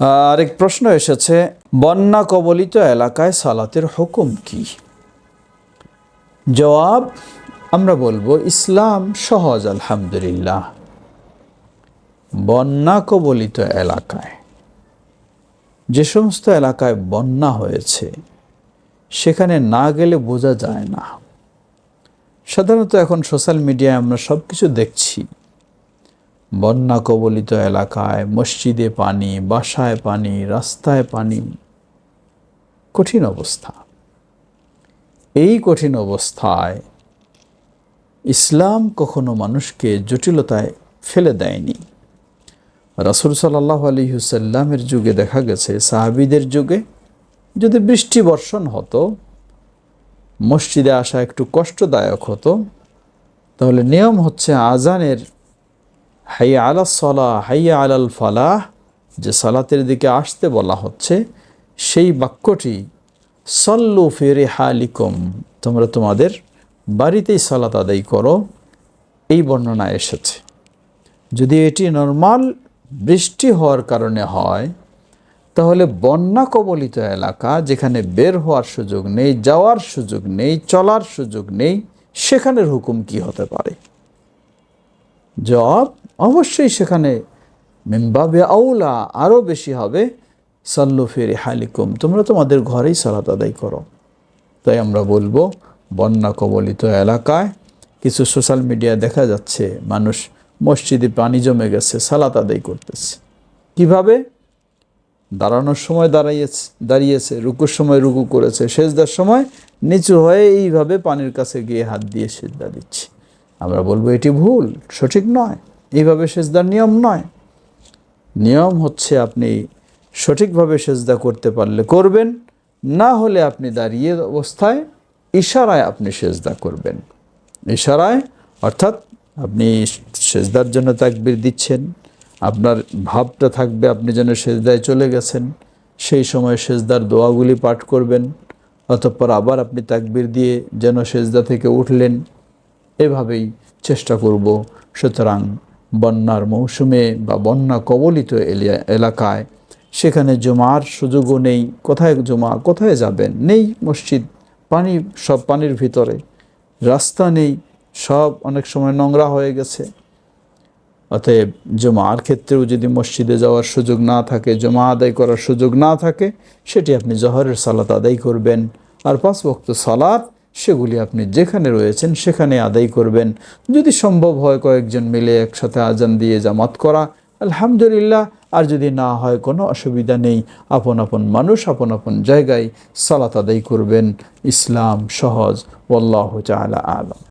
আরেক প্রশ্ন এসেছে, বন্যা কবলিত এলাকায় সালাতের হুকুম কি? জবাব, আমরা বলব ইসলাম সহজ, আলহামদুলিল্লাহ। বন্যা কবলিত এলাকায়, যে সমস্ত এলাকায় বন্যা হয়েছে, সেখানে না গেলে বোঝা যায় না। সাধারণত এখন সোশ্যাল মিডিয়ায় আমরা সব কিছু দেখছি। বন্যা কবলিত এলাকায়, মসজিদে পানি, বাসায় পানি, রাস্তায় পানি। কঠিন অবস্থা। এই কঠিন অবস্থায় ইসলাম কখনো মানুষকে জটিলতায় ফেলে দেয়নি। রাসুল সাল্লাহ আলী হুসাল্লামের যুগে দেখা গেছে, সাহাবিদের যুগে যদি বৃষ্টি বর্ষণ হতো, মসজিদে আসা একটু কষ্টদায়ক হতো, তাহলে নিয়ম হচ্ছে আজানের হাইয়া আলা সলা, হাইয়া আলাল ফালাহ, যে সালাতের দিকে আসতে বলা হচ্ছে, সেই বাক্যটি, সল্লু ফেরে হালিকম তোমরা তোমাদের বাড়িতেই সালাত আদায় করো, এই বর্ণনা এসেছে। যদি এটি নর্মাল বৃষ্টি হওয়ার কারণে হয়, তাহলে বন্যা কবলিত এলাকা, যেখানে বের হওয়ার সুযোগ নেই, যাওয়ার সুযোগ নেই, চলার সুযোগ নেই, সেখানের হুকুম কি হতে পারে? জবাব অবশ্যই সেখানে মেম্বাবে আউলা আরও বেশি হবে। সাল্লু ফেরে হালিকুম তোমরা তোমাদের ঘরেই সালাত আদায় করো। তাই আমরা বলব, বন্যা কবলিত এলাকায় কিছু সোশ্যাল মিডিয়া দেখা যাচ্ছে, মানুষ মসজিদে পানি জমে গেছে, সালাত আদায় করতেছে। কীভাবে? দাঁড়ানোর সময় দাঁড়াইয়েছে, দাঁড়িয়েছে, রুকুর সময় রুকু করেছে, সেজদার সময় নিচু হয়ে এইভাবে পানির কাছে গিয়ে হাত দিয়ে সেজদা দিচ্ছে। আমরা বলব এটি ভুল, সঠিক নয়। এইভাবে সেজদার নিয়ম নয়। নিয়ম হচ্ছে আপনি সঠিকভাবে সেজদা করতে পারলে করবেন, না হলে আপনি দাঁড়িয়ে অবস্থায় ইশারায় আপনি সেজদা করবেন। ইশারায়, অর্থাৎ আপনি সেজদার জন্য তাকবির দিচ্ছেন, আপনার ভাবটা থাকবে আপনি যেন সেজদায় চলে গেছেন, সেই সময় সেজদার দোয়াগুলি পাঠ করবেন, অতঃপর আবার আপনি তাকবির দিয়ে যেন সেজদা থেকে উঠলেন। এভাবেই চেষ্টা করব। সুতরাং বন্যার মৌসুমে বা বন্যা কবলিত এলাকায় সেখানে জমার সুযোগও নেই। কোথায় জমা, কোথায় যাবেন? নেই মসজিদ, পানি, সব পানির ভিতরে। রাস্তা নেই, সব অনেক সময় নোংরা হয়ে গেছে। অতএব জমার ক্ষেত্রেও যদি মসজিদে যাওয়ার সুযোগ না থাকে, জমা আদায় করার সুযোগ না থাকে, সেটি আপনি জহরের সালাত আদায় করবেন। আর পাঁচ বক্ত সালাত সেগুলি আপনি যেখানে রয়েছেন সেখানে আদায় করবেন। যদি সম্ভব হয় কয়েকজন মিলে একসাথে আজান দিয়ে জামাত করা, আলহামদুলিল্লাহ। আর যদি না হয় কোনো অসুবিধা নেই। আপন আপন মানুষ আপন আপন জায়গায় সালাত আদায় করবেন। ইসলাম সহজ। ওল্লাহ চালা আলম।